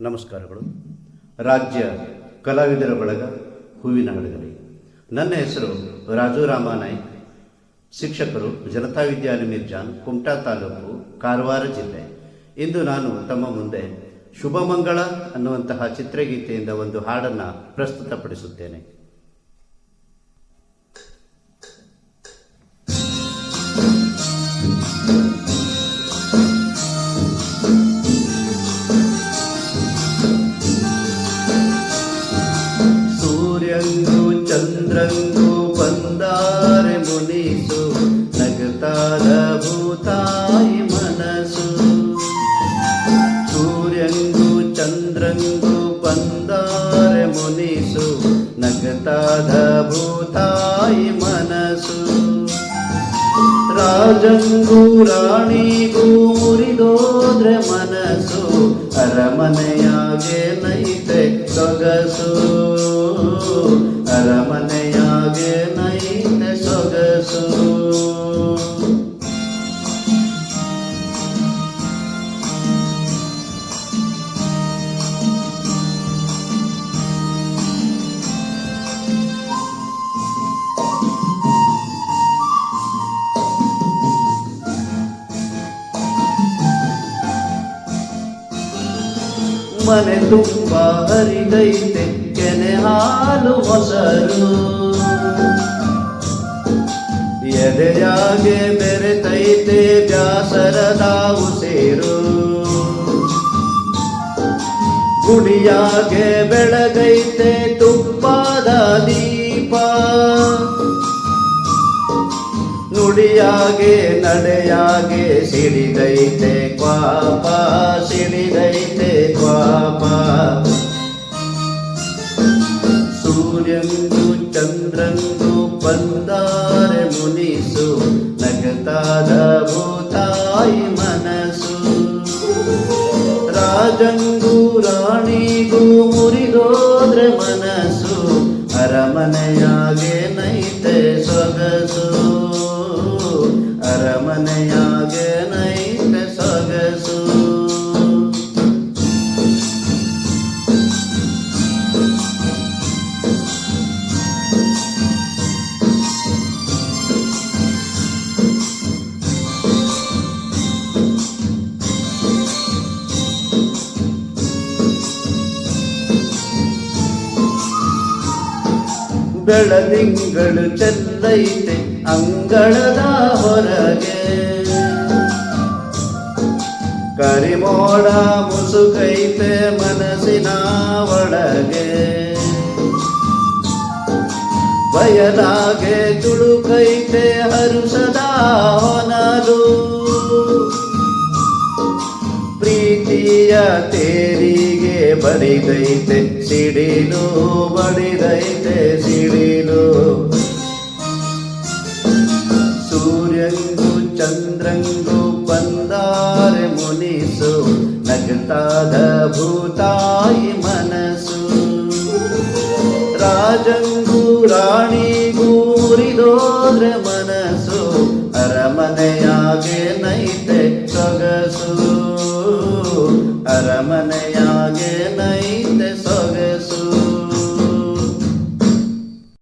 ನಮಸ್ಕಾರಗಳು. ರಾಜ್ಯ ಕಲಾವಿದರ ಬಳಗ ಹೂವಿನ ಹಡಗಲಿ ನನ್ನ ಹೆಸರು ರಾಜು ನಾಯ್ಕ್. ಶಿಕ್ಷಕರು ಜನತಾ ವಿದ್ಯಾಲಯ ಮಿರ್ಜಾನ್ ಕುಮಟಾ ತಾಲೂಕು ಕಾರವಾರ ಜಿಲ್ಲೆ. ಇಂದು ನಾನು ತಮ್ಮ ಮುಂದೆ ಶುಭಮಂಗಳ ಅನ್ನುವಂತಹ ಚಿತ್ರಗೀತೆಯಿಂದ ಒಂದು ಹಾಡನ್ನು ಪ್ರಸ್ತುತಪಡಿಸುತ್ತೇನೆ. ನಗತಾದ ಭೂತಾಯಿ ಮನಸ್ಸು ಸೂರ್ಯಂಗೂ ಚಂದ್ರಂಗೂ ಬಂದಾರೆ ಮುನಿಸು. ನಗತಾದ ಭೂತಾಯಿ ಮನಸ್ಸು ರಾಜಂಗೂ ರಾಣಿಗೂ ಮುರಿದೋದ್ರೆ ಮನಸ್ಸು ಅರಮನೆಯಾಗೆ ನೈತೆ ಸೊಗಸು ಅರಮನೆಯಾಗೆ ಮನೆ ತುಂಬ ಹರಿದೈತೆ ಕೆನೆ ಹಾಲು ಮೊಸರು ಎದೆಯಾಗೆ ಬೆರೆತೈತೆ ಬ್ಯಾಸರದ ಉಸಿರು. ಗುಡಿಯಾಗೆ ಬೆಳಗೈತೆ ತುಪ್ಪದ ದೀಪ. ನುಡಿಯಾಗೆ ನಡೆಯಾಗೆ ಸಿಡಿದೈತೆ ಪಾಪ ಸಿಡಿದೈತೆ ಬಂದಾರೆ ಮುನಿಸು ನಗತಾದ ಭೂತಾಯಿ ಮನಸ್ಸು ರಾಜಂಗೂ ರಾಣಿಗೂ ಮುರಿದೋದ್ರೆ ಮನಸ್ಸು ಅರಮನೆಯಾಗೆ ನೈತೆ ಸೊಗಸು ಬೆಳದಿಂಗಳು ಚೆಲ್ಲೈತೆ ಅಂಗಳದ ಹೊರಗೆ. ಕರಿಮೋಡ ಮುಸುಕೈತೆ ಮನಸ್ಸಿನ ಒಳಗೆ. ಬಯಲಾಗೆ ತುಳುಕೈತೆ ಹರುಷದ ಹೊನಲು. ಪ್ರೀತಿಯ ತೇರಿಗೆ ಬಡಿದೈತೆ, ಸಿಡಿಲು ಬಡಿದೈತೆ, ಸಿಡಿಲು. ಸೂರ್ಯಂಗು ಚಂದ್ರಂಗು ಬಂದಾರೆ ಮುನಿಸು, ನಗತಾದ ಭೂತಾಯಿ ಮನಸ್ಸು ರಾಜಂಗು ರಾಣಿಗೂ ಮುರಿದೋದ್ರೆ ಮನಸ್ಸು ಅರಮನೆಯಾಗೆ ನೈತೆ ಸೊಗಸು.